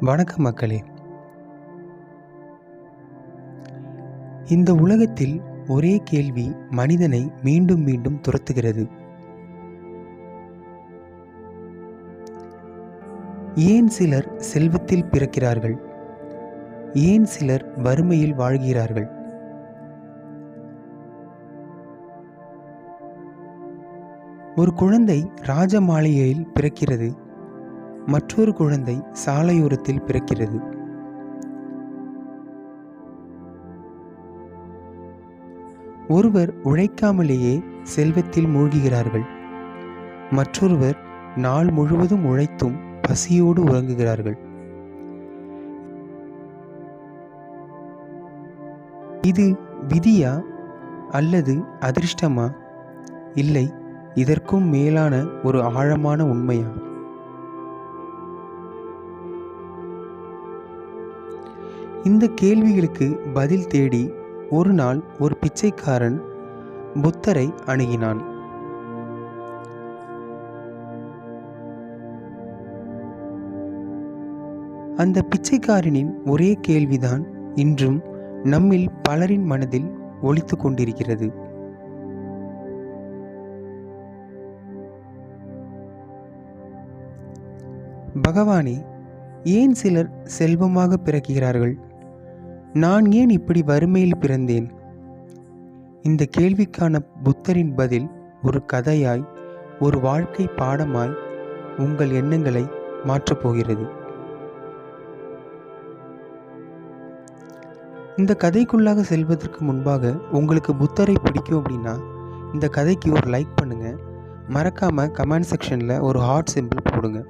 வணக்கம் மக்களே. இந்த உலகத்தில் ஒரே கேள்வி மனிதனை மீண்டும் மீண்டும் துரத்துகிறது. ஏன் சிலர் செல்வத்தில் பிறக்கிறார்கள்? ஏன் சிலர் வறுமையில் வாழ்கிறார்கள்? ஒரு குழந்தை ராஜ மாளிகையில் பிறக்கிறது. மற்றொரு குழந்தை சாலையோரத்தில் பிறக்கிறது. ஒருவர் உழைக்காமலேயே செல்வத்தில் மூழ்குகிறார்கள். மற்றொருவர் நாள் முழுவதும் உழைத்தும் பசியோடு உறங்குகிறார்கள். இது விதியா அல்லது அதிர்ஷ்டமா? இல்லை இதற்கும் மேலான ஒரு ஆழமான உண்மையா? இந்த கேள்விகளுக்கு பதில் தேடி ஒரு நாள் ஒரு பிச்சைக்காரன் புத்தரை அணுகினான். அந்த பிச்சைக்காரனின் ஒரே கேள்விதான் இன்றும் நம்மில் பலரின் மனதில் ஒழித்து கொண்டிருக்கிறது. பகவானே ஏன் சிலர் செல்வமாக பிறக்கிறார்கள்? நான் ஏன் இப்படி வறுமையில் பிறந்தேன்? இந்த கேள்விக்கான புத்தரின் பதில் ஒரு கதையாய் ஒரு வாழ்க்கை பாடமாய் உங்கள் எண்ணங்களை மாற்றப் போகிறது. இந்த கதைக்குள்ளாக செல்வதற்கு முன்பாக உங்களுக்கு புத்தரை பிடிக்கும் அப்படின்னா இந்த கதைக்கு ஒரு லைக் பண்ணுங்கள் மறக்காமல் கமெண்ட் செக்ஷனில் ஒரு ஹார்ட் சிம்பிள் போடுங்க.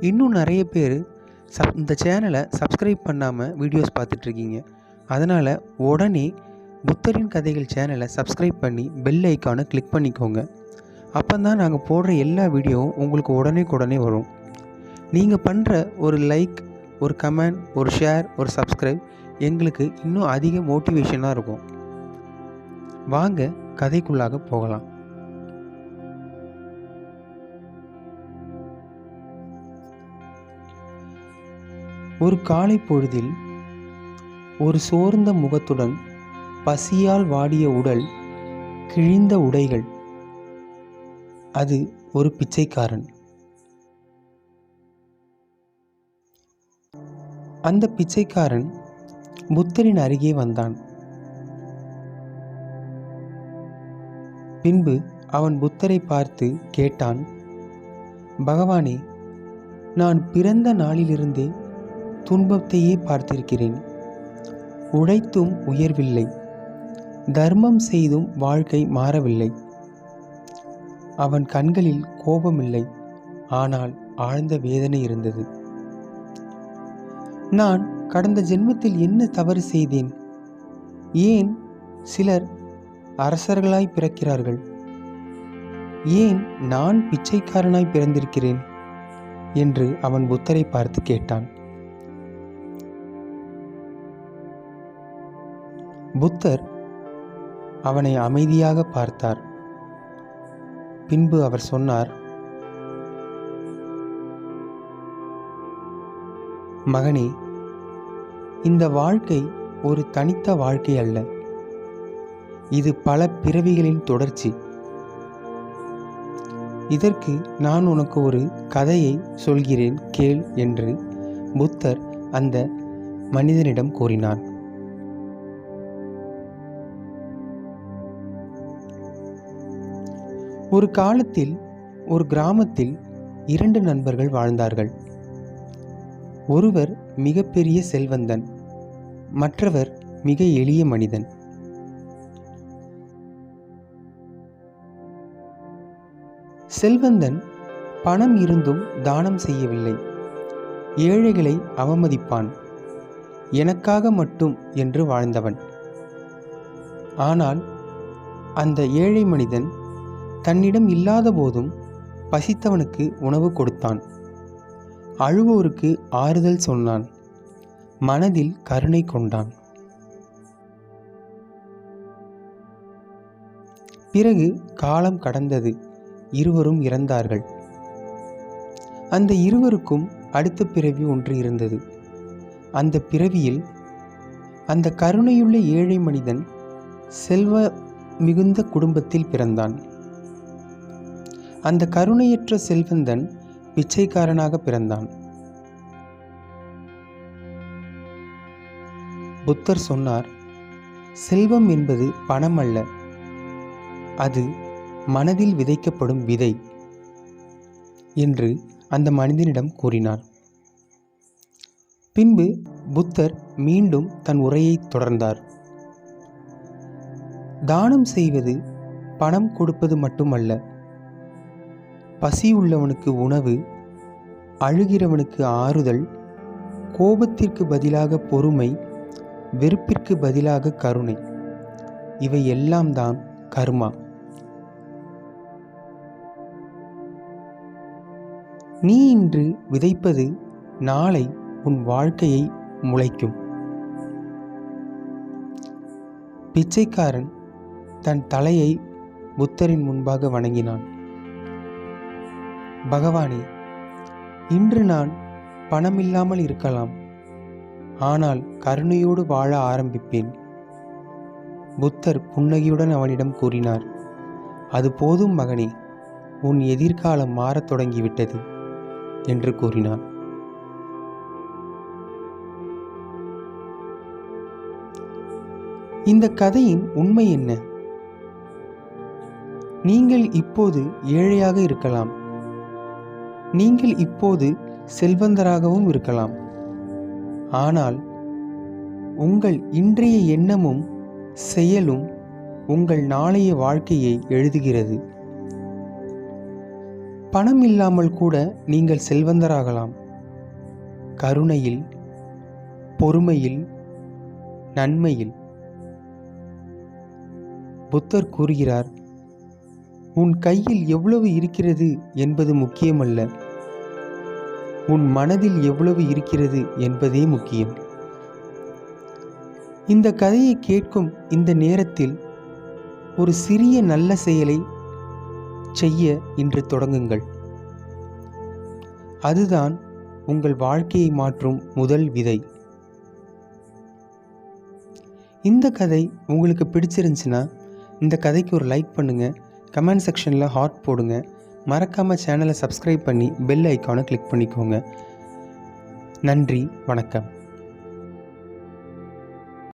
இன்னும் நிறைய பேர் சப் இந்த சேனலை சப்ஸ்கிரைப் பண்ணாமல் வீடியோஸ் பார்த்துட்ருக்கீங்க. அதனால் உடனே புத்தரின் கதைகள் சேனலை சப்ஸ்கிரைப் பண்ணி பெல் ஐக்கானை கிளிக் பண்ணிக்கோங்க. அப்போ தான் நாங்கள் போடுற எல்லா வீடியோவும் உங்களுக்கு உடனே உடனே வரும். நீங்கள் பண்ணுற ஒரு லைக் ஒரு கமெண்ட் ஒரு ஷேர் ஒரு சப்ஸ்கிரைப் எங்களுக்கு இன்னும் அதிக மோட்டிவேஷனாக இருக்கும். வாங்க கதைக்குள்ளாக போகலாம். ஒரு காலை பொழுதில் ஒரு சோர்ந்த முகத்துடன் பசியால் வாடிய உடல் கிழிந்த உடைகள். அது ஒரு பிச்சைக்காரன். அந்த பிச்சைக்காரன் புத்தரின் அருகே வந்தான். பின்பு அவன் புத்தரை பார்த்து கேட்டான் பகவானே நான் பிறந்த நாளிலிருந்தே துன்பத்தையே பார்த்திருக்கிறேன். உழைத்தும் உயர்வில்லை. தர்மம் செய்தும் வாழ்க்கை மாறவில்லை. அவன் கண்களில் கோபமில்லை. ஆனால் ஆழ்ந்த வேதனை இருந்தது. நான் கடந்த ஜென்மத்தில் என்ன தவறு செய்தேன்? ஏன் சிலர் அரசர்களாய் பிறக்கிறார்கள்? ஏன் நான் பிச்சைக்காரனாய் பிறந்திருக்கிறேன்? என்று அவன் புத்தரை பார்த்து கேட்டான். புத்தர் அவனை அமைதியாக பார்த்தார். பின்பு அவர் சொன்னார் மகனே இந்த வாழ்க்கை ஒரு தனித்த வாழ்க்கை அல்ல. இது பல பிறவிகளின் தொடர்ச்சி. இதற்கு நான் உனக்கு ஒரு கதையை சொல்கிறேன் கேள் என்று புத்தர் அந்த மனிதனிடம் கூறினார் ஒரு காலத்தில் ஒரு கிராமத்தில் இரண்டு நண்பர்கள் வாழ்ந்தார்கள். ஒருவர் மிகப்பெரிய செல்வந்தன் மற்றவர் மிக எளிய மனிதன். செல்வந்தன் பணம் இருந்தும் தானம் செய்யவில்லை. ஏழைகளை அவமதிப்பான். எனக்காக மட்டும் என்று வாழ்ந்தவன். ஆனால் அந்த ஏழை மனிதன் தன்னிடம் இல்லாத போதும் பசித்தவனுக்கு உணவு கொடுத்தான். அழுவோருக்கு ஆறுதல் சொன்னான். மனதில் கருணை கொண்டான். பிறகு காலம் கடந்தது. இருவரும் இறந்தார்கள். அந்த இருவருக்கும் அடுத்த பிறவி ஒன்று இருந்தது. அந்த பிறவியில் அந்த கருணையுள்ள ஏழை மனிதன் செல்வ மிகுந்த குடும்பத்தில் பிறந்தான். அந்த கருணையற்ற செல்வந்தன் பிச்சைக்காரனாக பிறந்தான். புத்தர் சொன்னார் செல்வம் என்பது பணம் அல்ல அது மனதில் விதைக்கப்படும் விதை என்று அந்த மனிதனிடம் கூறினார். பின்பு புத்தர் மீண்டும் தன் உரையை தொடர்ந்தார். தானம் செய்வது பணம் கொடுப்பது மட்டுமல்ல. பசி உள்ளவனுக்கு உணவு அழுகிறவனுக்கு ஆறுதல் கோபத்திற்கு பதிலாக பொறுமை வெறுப்பிற்கு பதிலாக கருணை. இவை எல்லாம் தான் கர்மா. நீ இன்று விதைப்பது நாளை உன் வாழ்க்கையை முளைக்கும். பிச்சைக்காரன் தன் தலையை புத்தரின் முன்பாக வணங்கினான். பகவானே இன்று நான் பணமில்லாமல் இருக்கலாம் ஆனால் கருணையோடு வாழ ஆரம்பிப்பேன். புத்தர் புன்னகையுடன் அவனிடம் கூறினார் அது போதும் மகனே உன் எதிர்காலம் மாறத் தொடங்கிவிட்டது என்று கூறினார் இந்த கதையின் உண்மை என்ன? நீங்கள் இப்போது ஏழையாக இருக்கலாம் நீங்கள் இப்போது செல்வந்தராகவும் இருக்கலாம். ஆனால் உங்கள் இன்றைய எண்ணமும் செயலும் உங்கள் நாளைய வாழ்க்கையை எழுதுகிறது. பணம் இல்லாமல் கூட நீங்கள் செல்வந்தராகலாம். கருணையில் பொறுமையில் நன்மையில். புத்தர் கூறுகிறார் உன் கையில் எவ்வளவு இருக்கிறது என்பது முக்கியமல்ல. உன் மனதில் எவ்வளவு இருக்கிறது என்பதே முக்கியம். இந்த கதையை கேட்கும் இந்த நேரத்தில் ஒரு சிறிய நல்ல செயலை செய்ய இன்று தொடங்குங்கள். அதுதான் உங்கள் வாழ்க்கையை மாற்றும் முதல் விதை. இந்த கதை உங்களுக்கு பிடிச்சிருந்துச்சுன்னா இந்த கதைக்கு ஒரு லைக் பண்ணுங்கள் கமெண்ட் செக்ஷனில் ஹார்ட் போடுங்க. மறக்காமல் சேனலை சப்ஸ்கிரைப் பண்ணி பெல் ஐக்கானை கிளிக் பண்ணிக்கோங்க. நன்றி வணக்கம்.